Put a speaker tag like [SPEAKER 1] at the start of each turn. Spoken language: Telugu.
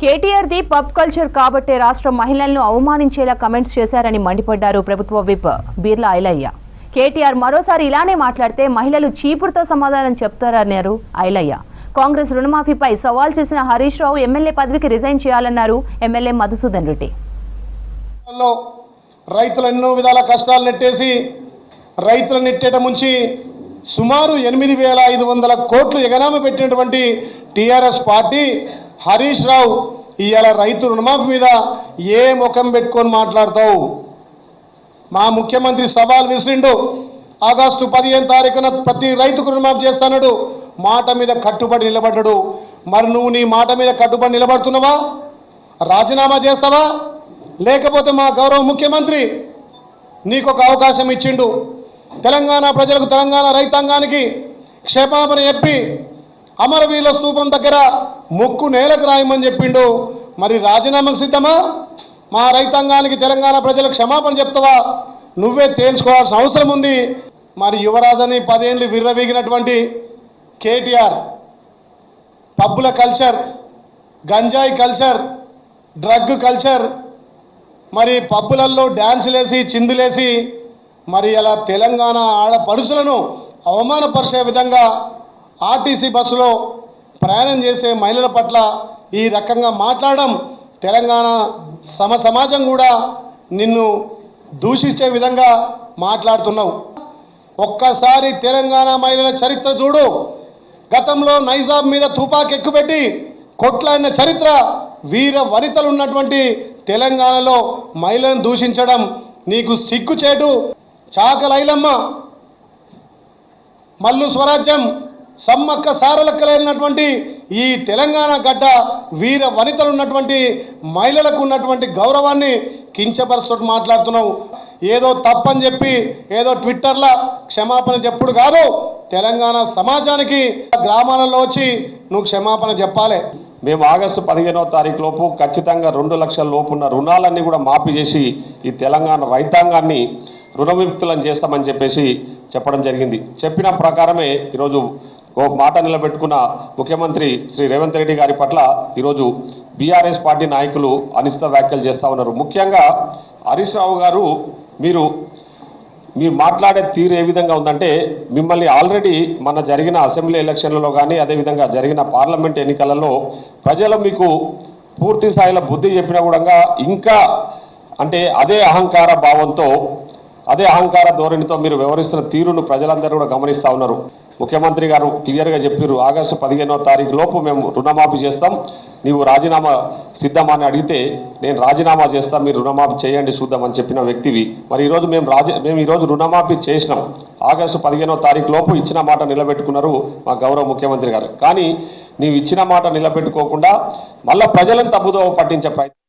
[SPEAKER 1] కేటీఆర్ ది పబ్ కల్చర్ కాబట్టే రాష్ట్ర మహిళలను అవమానించేలా కమెంట్స్ చేశారని మండిపడ్డారు ప్రభుత్వ విప్ బీర్లా ఐలయ్య. కేటీఆర్ మరోసారి ఇలానే మాట్లాడితే మహిళలు చీపురుతో సమాధానం చెప్తారన్నారు ఐలయ్య. కాంగ్రెస్ రుణమాఫీపై సవాల్ చేసిన హరీష్ రావు ఎమ్మెల్యే పదవికి రిజైన్ చేయాలన్నారు ఎమ్మెల్యే మధుసూదన్ రెడ్డి.
[SPEAKER 2] రైతులు ఎన్నో విధాల కష్టాలు నెట్టేసి రైతులను నెట్టేట ముంచి సుమారు ఎనిమిది వేల ఐదు వందల కోట్లు ఎగనామ పెట్టినటువంటి టీఆర్ఎస్ పార్టీ హరీష్ రావు ఇవాళ రైతు రుణమాఫీ మీద ఏ ముఖం పెట్టుకొని మాట్లాడతావు? మా ముఖ్యమంత్రి సవాల్ విసిరిండు. ఆగస్టు పదిహేను తారీఖున ప్రతి రైతుకు రుణమాఫీ చేస్తానడు. మాట మీద కట్టుబడి నిలబడ్డాడు. మరి నువ్వు నీ మాట మీద కట్టుబడి నిలబడుతున్నావా? రాజీనామా చేస్తావా? లేకపోతే మా గౌరవ ముఖ్యమంత్రి నీకు ఒక అవకాశం ఇచ్చిండు. తెలంగాణ ప్రజలకు తెలంగాణ రైతాంగానికి క్షేమాపణ చెప్పి అమరవీరుల స్థూపం దగ్గర ముక్కు నేలకు రాయమని చెప్పిండు. మరి రాజీనామాకు సిద్ధమా? మా రైతాంగానికి తెలంగాణ ప్రజలకు క్షమాపణ చెప్తావా? నువ్వే తేల్చుకోవాల్సిన అవసరం ఉంది. మరి యువరాజని పదేళ్ళు విర్రవీగినటువంటి కేటీఆర్ పబ్బుల కల్చర్ గంజాయి కల్చర్ డ్రగ్ కల్చర్ మరి పబ్బులలో డ్యాన్సులేసి చిందులేసి మరి అలా తెలంగాణ ఆడపడుచులను అవమానపరిచే విధంగా ఆర్టీసీ బస్సులో ప్రయాణం చేసే మహిళల పట్ల ఈ రకంగా మాట్లాడడం తెలంగాణ సమ సమాజం కూడా నిన్ను దూషించే విధంగా మాట్లాడుతున్నావు. ఒక్కసారి తెలంగాణ మహిళల చరిత్ర చూడు. గతంలో నైజాం మీద తుపాకి ఎక్కుపెట్టి కొట్లాడిన చరిత్ర వీర వనితలు ఉన్నటువంటి తెలంగాణలో మహిళలను దూషించడం నీకు సిగ్గుచేటు. చాకలైలమ్మ మల్లు స్వరాజ్యం సమ్మక్క సారలక్కలైనటువంటి ఈ తెలంగాణ గడ్డ వీర వనితలు ఉన్నటువంటి మహిళలకు ఉన్నటువంటి గౌరవాన్ని కించపరుస్తూ మాట్లాడుతున్నావు. ఏదో తప్పని చెప్పి ఏదో ట్విట్టర్లో క్షమాపణ చెప్పుడు కాదు. తెలంగాణ సమాజానికి గ్రామాలలో వచ్చి నువ్వు క్షమాపణ చెప్పాలి.
[SPEAKER 3] మేము ఆగస్టు పదిహేనవ తారీఖు లోపు ఖచ్చితంగా రెండు లక్షల లోపు ఉన్న రుణాలన్నీ కూడా మాఫీ చేసి ఈ తెలంగాణ రైతాంగాన్ని రుణ విముక్తులను చేస్తామని చెప్పేసి చెప్పడం జరిగింది. చెప్పిన ప్రకారమే ఈరోజు ఓ మాట నిలబెట్టుకున్న ముఖ్యమంత్రి శ్రీ రేవంత్ రెడ్డి గారి పట్ల ఈరోజు బీఆర్ఎస్ పార్టీ నాయకులు అనిశ్చిత వ్యాఖ్యలు చేస్తూ ఉన్నారు. ముఖ్యంగా హరీష్ రావు గారు మీరు మీరు మాట్లాడే తీరు ఏ విధంగా ఉందంటే మిమ్మల్ని ఆల్రెడీ మన జరిగిన అసెంబ్లీ ఎలక్షన్లలో కానీ అదేవిధంగా జరిగిన పార్లమెంట్ ఎన్నికలలో ప్రజలు మీకు పూర్తి స్థాయిలో బుద్ధి చెప్పినా కూడా ఇంకా అంటే అదే అహంకార భావంతో అదే అహంకార ధోరణితో మీరు వ్యవహరిస్తున్న తీరును ప్రజలందరూ కూడా గమనిస్తూ ఉన్నారు. ముఖ్యమంత్రి గారు క్లియర్గా చెప్పారు ఆగస్టు పదిహేనో తారీఖు లోపు మేము రుణమాఫీ చేస్తాం. నీవు రాజీనామా సిద్ధమా అని అడిగితే నేను రాజీనామా చేస్తాం మీరు రుణమాఫీ చేయండి చూద్దామని చెప్పిన వ్యక్తివి. మరి ఈరోజు మేము రాజ మేము ఈరోజు రుణమాఫీ చేసినాం. ఆగస్టు పదిహేనో తారీఖు లోపు ఇచ్చిన మాట నిలబెట్టుకున్నారు మా గౌరవ ముఖ్యమంత్రి గారు. కానీ నీవు ఇచ్చిన మాట నిలబెట్టుకోకుండా మళ్ళీ ప్రజలను తప్పుదోవ పట్టించే ప్రయత్నం